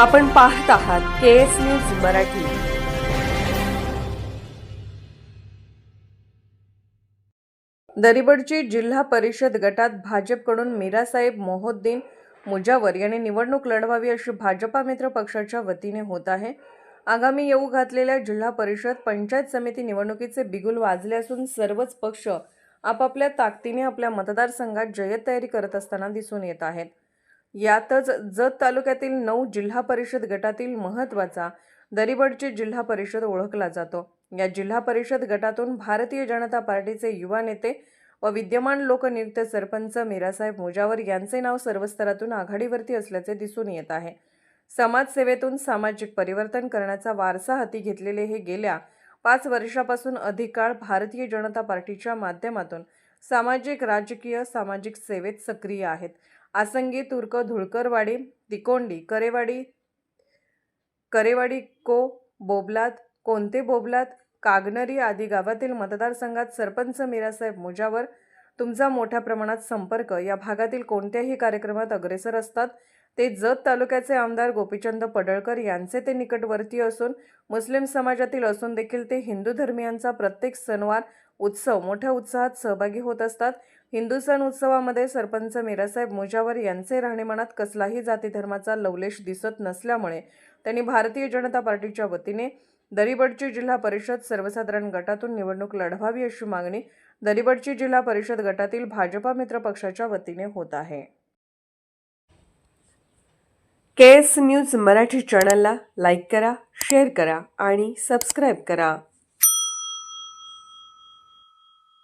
आपण पाहत आहात के एस न्यूज मराठी. दरिबडची जिल्हा परिषद गटात भाजपकडून मीरासाहेब मोहोद्दीन मुजावर यांनी निवडणूक लढवावी अशी भाजपा मित्र पक्षाच्या वतीने होत आहे. आगामी येऊ घातलेल्या जिल्हा परिषद पंचायत समिती निवडणुकीचे बिगुल वाजले असून सर्वच पक्ष आपापल्या ताकदीने आपल्या मतदारसंघात जय्यत तयारी करत असताना दिसून येत आहेत. यातच जत तालुक्यातील नऊ जिल्हा परिषद गटातील महत्त्वाचा दरिबडची जिल्हा परिषद ओळखला जातो. या जिल्हा परिषद गटातून भारतीय जनता पार्टीचे युवा नेते व विद्यमान लोकनियुक्त सरपंच मीरासाहेब मुजावर यांचे नाव सर्व स्तरातून आघाडीवरती असल्याचे दिसून येत आहे. समाजसेवेतून सामाजिक परिवर्तन करण्याचा वारसा हाती घेतलेले हे गेल्या पाच वर्षापासून अधिक काळ भारतीय जनता पार्टीच्या माध्यमातून सामाजिक राजकीय सामाजिक सेवेत सक्रिय आहेत. आसंगी तुर्क धुळकरवाडी तिकोंडी करेवाडी करेवाडी को बोबलात कोणते बोबलात? कागनरी आदी गावातील मतदारसंघात सरपंच मीरासाहेब मुजावर तुमचा मोठ्या प्रमाणात संपर्क या भागातील कोणत्याही कार्यक्रमात अग्रेसर असतात. ते जत तालुक्याचे आमदार गोपीचंद पडळकर यांचे ते निकटवर्तीय असून मुस्लिम समाजातील असून देखील ते हिंदू धर्मियांचा प्रत्येक सणवार उत्सव मोठ्या उत्साहात सहभागी होत असतात. हिंदू सण उत्सवामध्ये सरपंच मीरासाहेब मुजावर यांचे राहणीमानात कसलाही जाती धर्माचा लवलेश दिसत नसल्यामुळे त्यांनी भारतीय जनता पार्टीच्या वतीने दरीबडची जिल्हा परिषद सर्वसाधारण गटातून निवडणूक लढवावी अशी मागणी दलिबडची जिल्हा परिषद गटातील भाजपा मित्र पक्षाच्या वतीने होत आहे. के एस न्यूज मराठी चॅनलला लाईक करा शेअर करा आणि सबस्क्राईब करा.